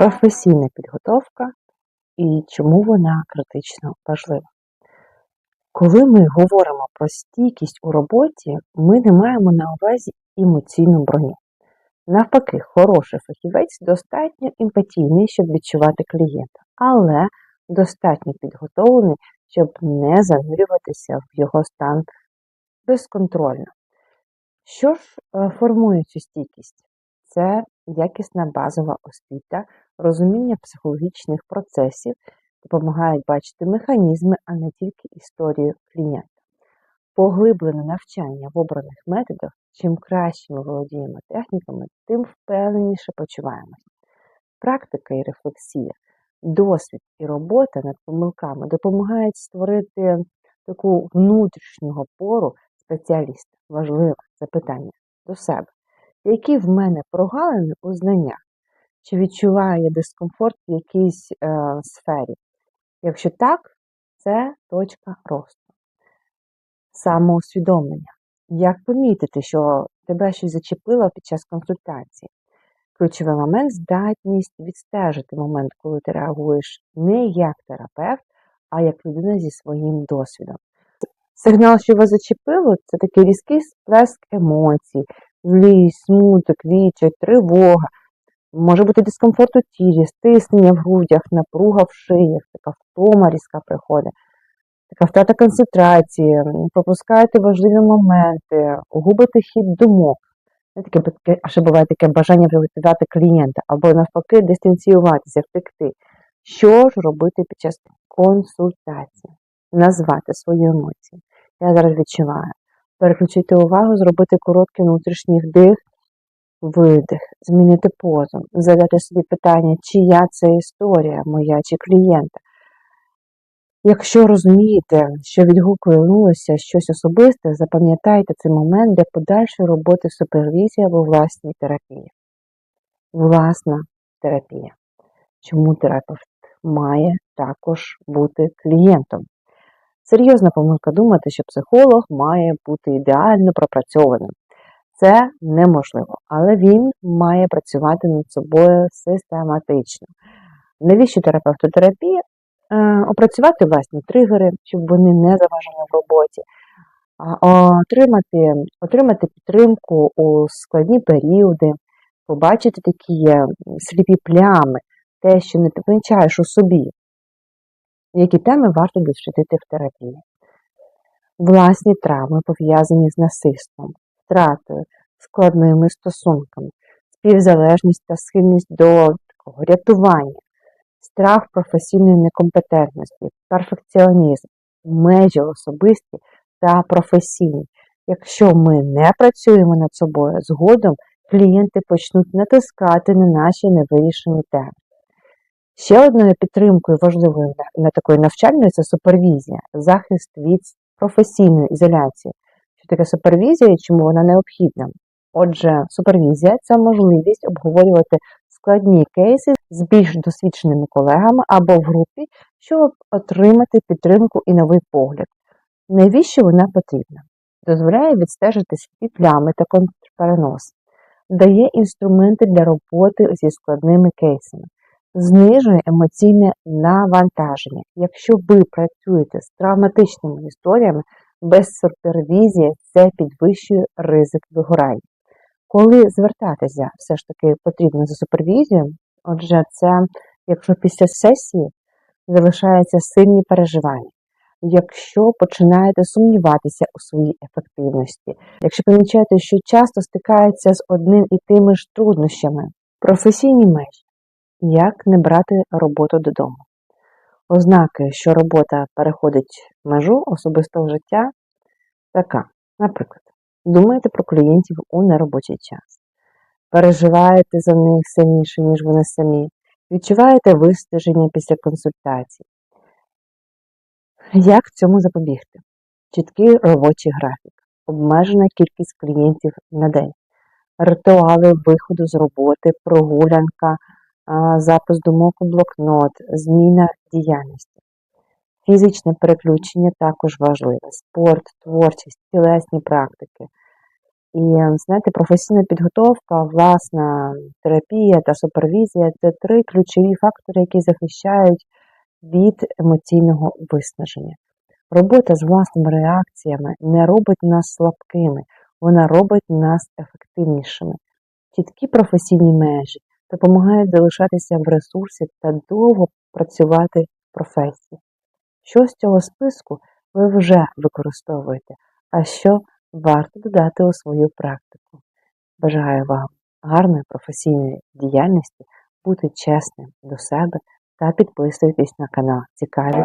професійна підготовка і чому вона критично важлива. Коли ми говоримо про стійкість у роботі, ми не маємо на увазі емоційну броню. Навпаки, хороший фахівець достатньо емпатійний, щоб відчувати клієнта, але достатньо підготовлений, щоб не занурюватися в його стан безконтрольно. Що ж е, формує цю стійкість? Це якісна базова освіта, розуміння психологічних процесів, допомагають бачити механізми, а не тільки історію клієнта. Поглиблене навчання в обраних методах, чим краще ми володіємо техніками, тим впевненіше почуваємося. Практика і рефлексія, досвід і робота над помилками допомагають створити таку внутрішню опору спеціаліста. Важливе запитання до себе. Які в мене прогалини у знаннях? Чи відчуваю я дискомфорт в якійсь е, сфері? Якщо так, це точка росту. Самоусвідомлення. Як помітити, що тебе щось зачепило під час консультації? Ключовий момент здатність відстежити момент, коли ти реагуєш не як терапевт, а як людина зі своїм досвідом. Сигнал, що вас зачепило, це такий різкий сплеск емоцій, злість, смуток, відчай, тривога. Може бути дискомфорт у тілі, стиснення в грудях, напруга в шиях, така втома різка приходить, така втрата концентрації, пропускаєте важливі моменти, губите хід думок. Не таке, а ще буває таке бажання приватизувати клієнта, або навпаки, дистанціюватися, втекти. Що ж робити під час консультації? Назвати свої емоції. Я зараз відчуваю. Переключити увагу, зробити короткий внутрішній вдих, видих, змінити позу, задати собі питання, чия це історія моя чи клієнта. Якщо розумієте, що відгукнулося щось особисте, запам'ятайте цей момент для подальшої роботи супервізії або власній терапії. Власна терапія. Чому терапевт має також бути клієнтом? Серйозна помилка думати, що психолог має бути ідеально пропрацьованим. Це неможливо, але він має працювати над собою систематично. Навіщо терапевту терапія? Е, опрацювати власні тригери, щоб вони не заважали в роботі, отримати отримати підтримку у складні періоди, побачити такі сліпі плями, те, що не помічаєш у собі, які теми варто дослідити в терапії. Власні травми пов'язані з насильством, втратою, складними стосунками, співзалежність та схильність до такого рятування, страх професійної некомпетентності, перфекціонізм, межі особисті та професійні. Якщо ми не працюємо над собою, згодом клієнти почнуть натискати на наші невирішені теми. Ще одною підтримкою важливою на такої навчальної це супервізія, захист від професійної ізоляції. Таке супервізія чому вона необхідна? Отже, супервізія це можливість обговорювати складні кейси з більш досвідченими колегами або в групі, щоб отримати підтримку і новий погляд. Навіщо вона потрібна? Дозволяє відстежити свої плями та контрперенос, дає інструменти для роботи зі складними кейсами, знижує емоційне навантаження. Якщо ви працюєте з травматичними історіями, без супервізії це підвищує ризик вигорання. Коли звертатися все ж таки потрібно за супервізією, отже, це якщо після сесії залишаються сильні переживання, якщо починаєте сумніватися у своїй ефективності, якщо помічаєте, що часто стикається з одним і тими ж труднощами, професійні межі, як не брати роботу додому. Ознаки, що робота переходить межу особистого життя, така, наприклад. Думаєте про клієнтів у неробочий час. Переживаєте за них сильніше, ніж вони самі. Відчуваєте вистеження після консультацій. Як цьому запобігти? Чіткий робочий графік, обмежена кількість клієнтів на день, ритуали виходу з роботи, прогулянка, запис думок у блокнот, зміна діяльності. Фізичне переключення також важливе. Спорт, творчість, тілесні практики. І знаєте, професійна підготовка, власна терапія та супервізія це три ключові фактори, які захищають від емоційного виснаження. Робота з власними реакціями не робить нас слабкими, вона робить нас ефективнішими. Чіткі професійні межі допомагають залишатися в ресурсі та довго працювати в професії. Що з цього списку ви вже використовуєте, а що варто додати у свою практику. Бажаю вам гарної професійної діяльності, бути чесним до себе та підписуйтесь на канал. Цікаві